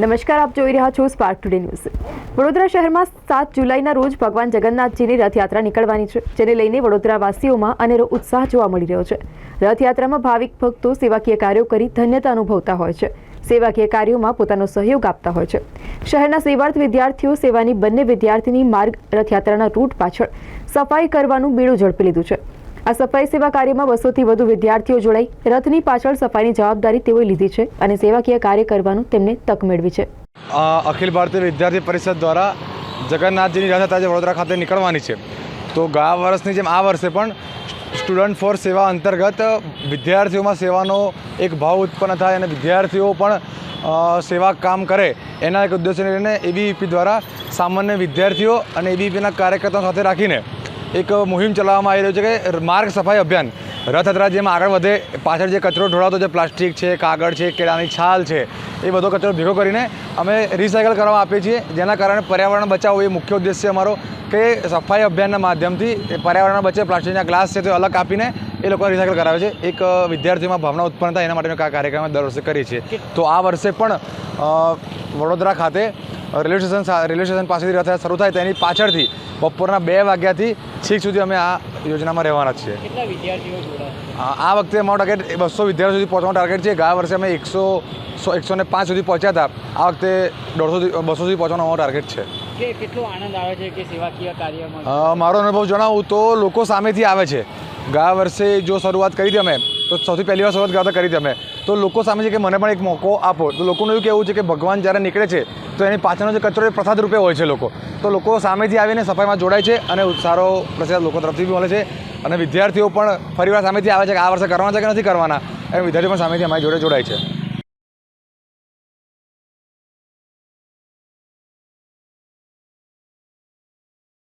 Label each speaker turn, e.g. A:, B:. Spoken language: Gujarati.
A: નમસ્કાર, આપ જોઈ રહ્યા છો સ્પાર્ક ટુડે ન્યૂઝ વડોદરા શહેરમાં સાત જુલાઈના રોજ ભગવાન જગન્નાથજીની રથયાત્રા નીકળવાની છે, જેને લઈને વડોદરાવાસીઓમાં અનેરો ઉત્સાહ જોવા મળી રહ્યો છે. રથયાત્રામાં ભાવિક ભક્તો સેવાકીય કાર્યો કરી ધન્યતા અનુભવતા હોય છે. સેવાકીય કાર્યોમાં પોતાનો સહયોગ આપતા હોય છે. શહેરના સેવાર્થ વિદ્યાર્થીઓ સેવાની બંને વિદ્યાર્થીની માર્ગ રથયાત્રાના રૂટ પાછળ સફાઈ કરવાનું બીડું ઝડપી લીધું છે. આ સફાઈ સેવા કાર્યમાં બસોથી વધુ વિદ્યાર્થીઓ જોડાઈ. રથની પાછળ સફાઈની જવાબદારી તેઓએ લીધી છે અને સેવાકીય કાર્ય કરવાનું તેમને તક મેળવી છે.
B: અખિલ ભારતીય વિદ્યાર્થી પરિષદ દ્વારા જગન્નાથજીની રથયાત્રા આજે વડોદરા ખાતે નીકળવાની છે. તો ગયા વર્ષની જેમ આ વર્ષે પણ સ્ટુડન્ટ ફોર સેવા અંતર્ગત વિદ્યાર્થીઓમાં સેવાનો એક ભાવ ઉત્પન્ન થાય અને વિદ્યાર્થીઓ પણ સેવા કામ કરે એના એક ઉદ્દેશ્યને લઈને એબીવીપી દ્વારા સામાન્ય વિદ્યાર્થીઓ અને એબીવીપીના કાર્યકર્તાઓ સાથે રાખીને એક મુહિમ ચલાવવામાં આવી રહ્યું છે કે માર્ગ સફાઈ અભિયાન. રથયાત્રા જેમ આગળ વધે પાછળ જે કચરો ઢોળાતો જે પ્લાસ્ટિક છે કાગળ છે કેળાની છાલ છે એ બધો કચરો ભેગો કરીને અમે રિસાયકલ કરવામાં આપીએ છીએ. જેના કારણે પર્યાવરણ બચાવવું એ મુખ્ય ઉદ્દેશ્ય અમારો કે સફાઈ અભિયાનના માધ્યમથી પર્યાવરણ બચે પ્લાસ્ટિકના ગ્લાસ છે તે અલગ આપીને એ લોકો રિસાયકલ કરાવે છે. એક વિદ્યાર્થીમાં ભાવના ઉત્પન્ન થાય એના માટે આ કાર્યક્રમ દર વર્ષે કરીએ છીએ. તો આ વર્ષે પણ વડોદરા ખાતે રેલવે સ્ટેશન રેલવે સ્ટેશન પાસેથી રથયાત્રા શરૂ થાય તેની પાછળથી બપોરના બે વાગ્યાથી છેક સુધી અમે આ યોજનામાં રહેવાના છીએ. આ વખતે અમારો ટાર્ગેટ બસો વિદ્યાર્થીઓ સુધી પહોંચવાનો ટાર્ગેટ છે. ગયા વર્ષે અમે એકસો સો એકસો ને પાંચ સુધી પહોંચ્યા હતા. આ વખતે દોઢસો બસો સુધી પહોંચવાનો અમારો ટાર્ગેટ છે.
C: કેટલો આનંદ આવે છે કે સેવાકીય કાર્યમાં?
B: મારો અનુભવ જણાવું તો લોકો સામેથી આવે છે. ગયા વર્ષે જો શરૂઆત કરી હતી અમે તો સૌથી પહેલી વાર શરૂઆત ગયા કરી હતી અમે. તો લોકો સામે છે કે મને પણ એક મોકો આપો. તો લોકોનું એવું કહેવું છે કે ભગવાન જ્યારે નીકળે છે તો એની પાછળનો જે કચરો એ પ્રસાદ રૂપે હોય છે લોકો. તો લોકો સામેથી આવીને સફાઈમાં જોડાય છે અને સારો પ્રસાદ લોકો તરફથી બી મળે છે. અને વિદ્યાર્થીઓ પણ ફરીવાર સામેથી આવે છે કે આ વર્ષે કરવાના છે કે નથી કરવાના. એમ વિદ્યાર્થીઓ પણ સામેથી અમારી જોડે જોડાય છે.